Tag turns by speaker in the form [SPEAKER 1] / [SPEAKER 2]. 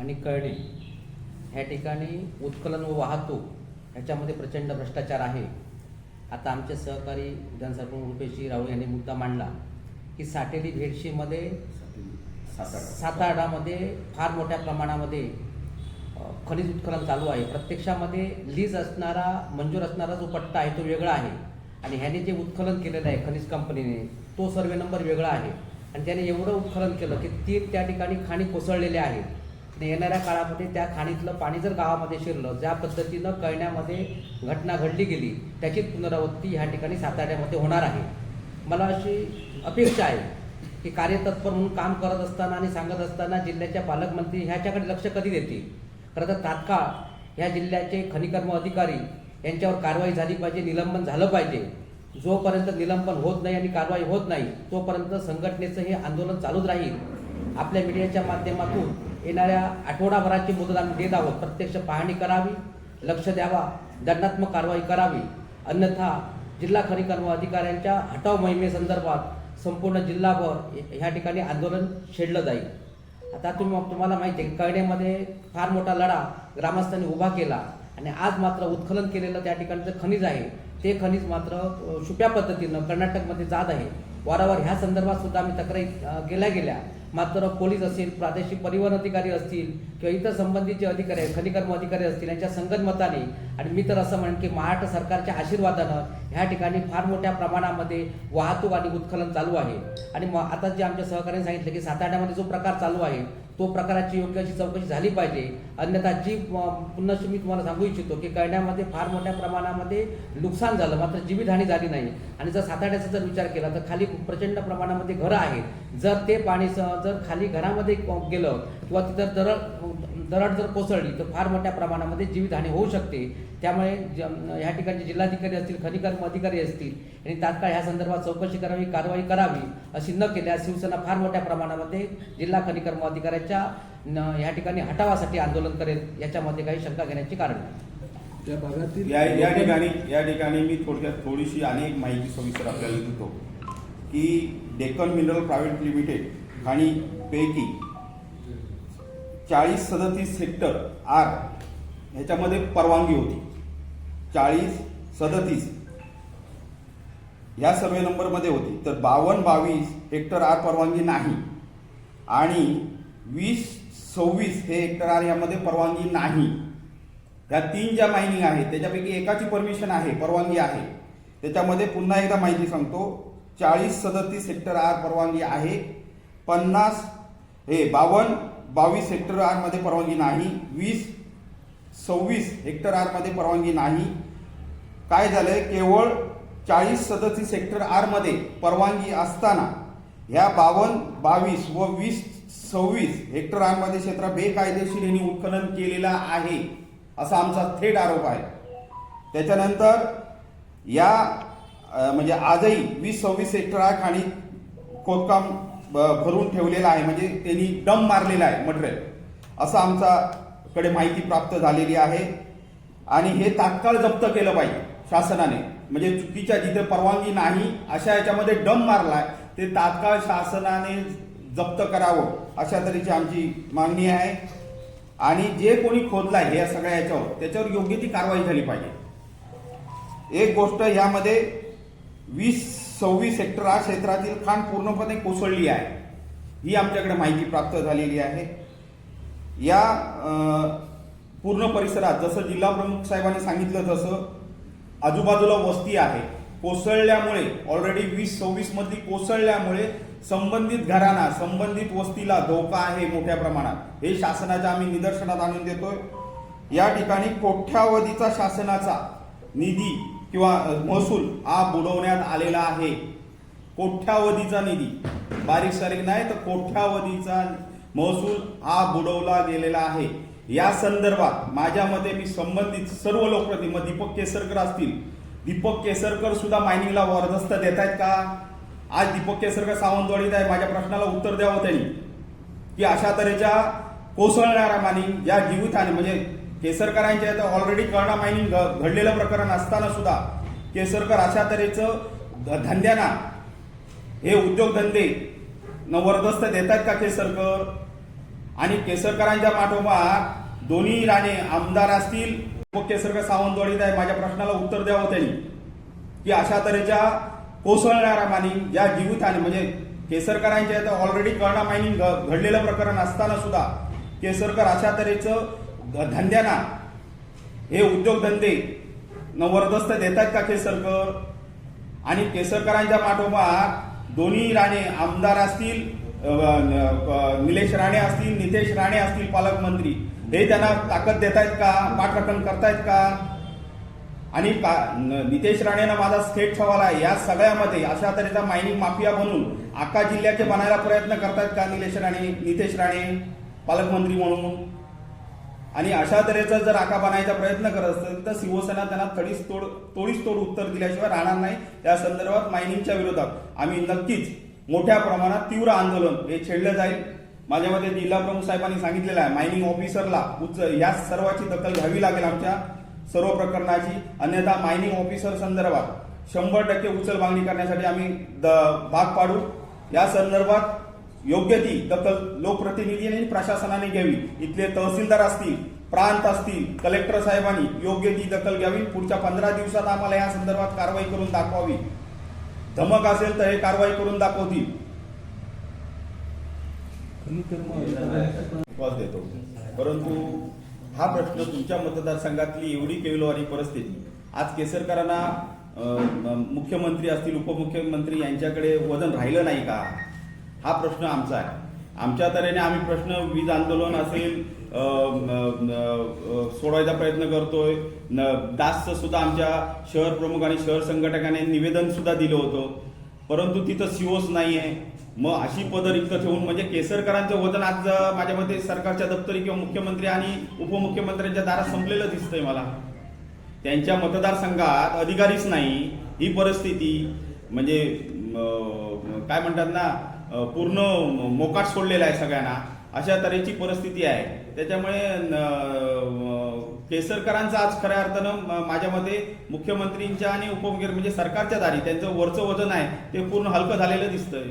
[SPEAKER 1] आणि कळणे ह्या ठिकाणी उत्खनन व वाहतूक ह्याच्यामध्ये प्रचंड भ्रष्टाचार आहे. आता आमचे सहकारी विधानसभा रुपेशजी राऊळ यांनी मुद्दा मांडला की साटेली भेडशीमध्ये सातारडामध्ये फार मोठ्या प्रमाणामध्ये खनिज उत्खनन चालू आहे. प्रत्यक्षामध्ये लीज असणारा मंजूर असणारा जो पट्टा आहे तो वेगळा आहे. आणि ह्याने जे उत्खनन केलेलं आहे खनिज कंपनीने तो सर्वे नंबर वेगळा आहे. आणि त्याने एवढं उत्खनन केलं की तीन त्या ठिकाणी खाणी कोसळलेल्या आहेत. येणाऱ्या काळामध्ये त्या खाणीतलं पाणी जर गावामध्ये शिरलं ज्या पद्धतीनं कळण्यामध्ये घटना घडली गेली त्याची पुनरावृत्ती ह्या ठिकाणी साताऱ्यामध्ये होणार आहे. मला अशी अपेक्षा आहे की कार्यतत्पर म्हणून काम करत असताना आणि सांगत असताना जिल्ह्याच्या पालकमंत्री ह्याच्याकडे लक्ष कधी देतील? खरं तर तात्काळ ह्या जिल्ह्याचे खनिकर्म अधिकारी यांच्यावर कारवाई झाली पाहिजे निलंबन झालं पाहिजे. जोपर्यंत निलंबन होत नाही आणि कारवाई होत नाही तोपर्यंत संघटनेचं हे आंदोलन चालूच राहील. आपल्या मीडियाच्या माध्यमातून येणाऱ्या आठवडाभराची मुदत आम्ही देत आहोत. प्रत्यक्ष पाहणी करावी लक्ष द्यावा दंडात्मक कारवाई करावी. अन्यथा जिल्हा खनिकर्म अधिकाऱ्यांच्या हटाव मोहिमेसंदर्भात संपूर्ण जिल्हाभर ह्या ठिकाणी आंदोलन छेडलं जाईल. आता तुम्ही तुम्हाला माहिती आहे कळण्यामध्ये फार मोठा लढा ग्रामस्थांनी उभा केला आणि आज मात्र उत्खनन केलेलं त्या ठिकाणचं खनिज आहे. ते खनिज मात्र छुप्या पद्धतीनं कर्नाटकमध्ये जात आहे. वारंवार ह्या संदर्भात सुद्धा आम्ही तक्रारी केल्या गेल्या गेल्या. मात्र पोलीस असेल प्रादेशिक परिवहन अधिकारी असतील किंवा इतर संबंधित जे अधिकारी आहेत खनिकर्म अधिकारी असतील यांच्या संगतमताने आणि मी तर असं म्हणेन की महाराष्ट्र सरकारच्या आशीर्वादानं ह्या ठिकाणी फार मोठ्या प्रमाणामध्ये वाहतूक आणि उत्खनन चालू आहे. आणि मग आता जे आमच्या सहकार्याने सांगितलं की साताऱ्यामध्ये जो प्रकार चालू आहे तो प्रकाराची योग्य अशी चौकशी झाली पाहिजे. अन्यथा जी पुन्हा मी तुम्हाला सांगू इच्छितो की कळण्यामध्ये फार मोठ्या प्रमाणामध्ये नुकसान झालं मात्र जीवितहानी झाली नाही. आणि जर साताड्याचा जर विचार केला तर खाली प्रचंड प्रमाणामध्ये घरं आहेत. जर ते पाणी स- जर खाली घरामध्ये गेलं किंवा तिथं दरड दरड जर कोसळली तर फार मोठ्या प्रमाणामध्ये जीवितहानी होऊ शकते. त्यामुळे ज- ह्या ठिकाणचे जिल्हाधिकारी असतील खनिकर्म अधिकारी असतील यांनी तात्काळ ह्या संदर्भात चौकशी करावी कारवाई करावी अशी न केल्यास शिवसेना फार मोठ्या प्रमाणामध्ये जिल्हा खनिकर्म अधिकाऱ्याच्या न- ह्या ठिकाणी हटावासाठी आंदोलन करेल याच्यामध्ये काही शंका घेण्याची कारण नाही.
[SPEAKER 2] त्या भागातील
[SPEAKER 3] या या ठिकाणी या ठिकाणी मी थोडक्यात थोडीशी अनेक माहिती सविस्तर आपल्याला देतो की डेक्कन मिनरल प्रायव्हेट लिमिटेड आणि पैकी चाळीस सदतीस हेक्टर आर ह्याच्यामध्ये परवानगी होती. चाळीस सदतीस. ह्या सर्वे नंबरमध्ये होती. तर बावन्न बावीस हेक्टर आर परवानगी नाही. आणि वीस सव्वीस हे हेक्टर आर यामध्ये परवानगी नाही. ह्या तीन ज्या मायनिंग आहेत त्याच्यापैकी एकाची परमिशन आहे परवानगी आहे. त्याच्यामध्ये पुन्हा एकदा माहिती सांगतो. चाळीस सदतीस हेक्टर आर परवानगी आहे. पन्नास हे बावन्न बावीस हेक्टर आरमध्ये परवानगी नाही वीस सव्वीस हेक्टर आरमध्ये परवानगी नाही. काय झालंय? केवळ चाळीस सदतीस हेक्टर आरमध्ये परवानगी असताना ह्या बावन्न बावीस व वीस सव्वीस हेक्टर आरमध्ये क्षेत्र बेकायदेशीर यांनी उत्खनन केलेला आहे असा आमचा थेट आरोप आहे. त्याच्यानंतर या म्हणजे आजही वीस सव्वीस हेक्टर आर खाणी खोदकाम भरून ठेवलेला आहे. म्हणजे त्यांनी डम मारलेला आहे मटेरियल. असं आमचा कडे माहिती प्राप्त झालेली आहे. आणि हे तात्काळ जप्त केलं पाहिजे शासनाने. म्हणजे चुकीच्या जिथे परवानगी नाही अशा याच्यामध्ये डम मारलाय ते तात्काळ शासनाने जप्त करावं अशा तऱ्हेची आमची मागणी आहे. आणि जे कोणी खोदलाय हे या सगळ्या याच्यावर त्याच्यावर योग्य ती कारवाई झाली पाहिजे. एक गोष्ट यामध्ये वीस सव्वीस हेक्टर हा क्षेत्रातील खाण पूर्णपणे कोसळली आहे. ही आमच्याकडे माहिती प्राप्त झालेली आहे. या पूर्ण परिसरात जसं जिल्हा प्रमुख साहेबांनी सांगितलं तसं आजूबाजूला वस्ती आहे. कोसळल्यामुळे ऑलरेडी वीस सव्वीस मधली कोसळल्यामुळे संबंधित घरांना संबंधित वस्तीला धोका आहे मोठ्या प्रमाणात. हे शासनाच्या आम्ही निदर्शनात आणून देतोय. या ठिकाणी कोठ्यावधीचा शासनाचा निधी किंवा महसूल हा बुडवण्यात आलेला आहे. कोठ्यावधीचा निधी? बारीक सारीक नाही तर कोठ्यावधीचा महसूल हा बुडवला गेलेला आहे. या संदर्भात माझ्या मते मी संबंधित सर्व लोकप्रतिनिधी मग दीपक केसरकर असतील. दीपक केसरकर सुद्धा मायनिंगला वरदस्त देत आहेत का? आज दीपक केसरकर सावंतवाडीत आहे माझ्या प्रश्नाला उत्तर द्यावं त्यांनी. की अशा तऱ्हेच्या कोसळणाऱ्या मायनिंग ज्या आणि म्हणजे केसरकरांच्या इथं ऑलरेडी कळणा मायनिंग घ- घडलेलं प्रकरण असताना सुद्धा केसरकर अशा तऱ्हेचं धंद्यांना हे उद्योगधंदे न वरदस्त देतात का केसरकर? आणि केसरकरांच्या पाठोपाठ दोन्ही राणे आमदार असतील. व केसरकर सावंतवाडीत आहे. माझ्या प्रश्नाला उत्तर द्यावं त्यांनी. की अशा तऱ्हेच्या कोसळणाऱ्या मायनिंग ज्या जीवितहानी म्हणजे केसरकरांच्या इथं ऑलरेडी कळणा मायनिंग घ- घडलेलं प्रकरण असताना सुद्धा केसरकर अशा तऱ्हेचं धंद्यांना. हे उद्योगधंदे. नवरदस्त देत आहेत का केसरकर आणि केसरकरांच्या पाठोपाठ दोन्ही राणे आमदार असतील निलेश राणे असतील नितेश राणे असतील पालकमंत्री. हे त्यांना ताकद देत आहेत का? पाठराखण करतायत का? आणि का- नितेश राणेनं माझा थेट सवाल आहे. या सगळ्यामध्ये अशा तऱ्हेचा मायनिंग माफिया बनून आका जिल्ह्याचे बनायला प्रयत्न करतायत का निलेश राणे नितेश राणे पालकमंत्री म्हणून? आणि अशा तऱ्हेचा जर आका बनायचा प्रयत्न करत असेल तर शिवसेना त्यांना तडीच तोड तोडीच तोड उत्तर दिल्याशिवाय राहणार नाही. या संदर्भात मायनिंगच्या विरोधात आम्ही नक्कीच मोठ्या प्रमाणात तीव्र आंदोलन हे छेडलं जाईल. माझ्या मते जिल्हा प्रमुख साहेबांनी सांगितलेलं आहे मायनिंग ऑफिसरला उच्च या सर्वाची दखल घ्यावी लागेल आमच्या सर्व प्रकरणाची. अन्यथा मायनिंग ऑफिसर संदर्भात शंभर टक्के उचल मागणी करण्यासाठी आम्ही द- भाग पाडू. या संदर्भात योग्य ती दखल लोकप्रतिनिधी आणि प्रशासनाने घ्यावी. इथले तहसीलदार असतील प्रांत असतील कलेक्टर साहेबांनी योग्य ती दखल घ्यावी. पुढच्या पंधरा दिवसात आम्हाला या संदर्भात कारवाई करून दाखवावी. धमक असेल तर हे कारवाई करून दाखवतील. देतो. परंतु हा प्रश्न तुमच्या मतदारसंघातली एवढी केवलवारी परिस्थिती. आज केसरकरांना मुख्यमंत्री असतील उपमुख्यमंत्री यांच्याकडे वजन राहिलं नाही का? हा प्रश्न आमचा आहे. आमच्या तऱ्हेने आम्ही प्रश्न वीज आंदोलन असेल सोडवायचा प्रयत्न करतोय. न- दासचं सुद्धा आमच्या शहर प्रमुख आणि शहर संघटकाने निवेदन सुद्धा दिलं होतं. परंतु तिथं सीओच नाही आहे मग अशी पदं रिक्त ठेवून म्हणजे केसरकरांचं वजन आज माझ्या मते सरकारच्या दप्तरी किंवा मुख्यमंत्री आणि उपमुख्यमंत्र्यांच्या दारात संपलेलं दिसतंय मला. त्यांच्या मतदारसंघात अधिकारीच नाही. ही परिस्थिती म्हणजे काय म्हणतात ना पूर्ण मोकाट सोडलेला आहे सगळ्यांना. अशा तऱ्हेची परिस्थिती आहे. त्याच्यामुळे केसरकरांचा आज खऱ्या अर्थानं माझ्या मते मुख्यमंत्रींच्या आणि उपमुख्यमंत्री म्हणजे सरकारच्या दारी त्यांचं वरचं वजन आहे ते पूर्ण हलकं झालेलं दिसतंय.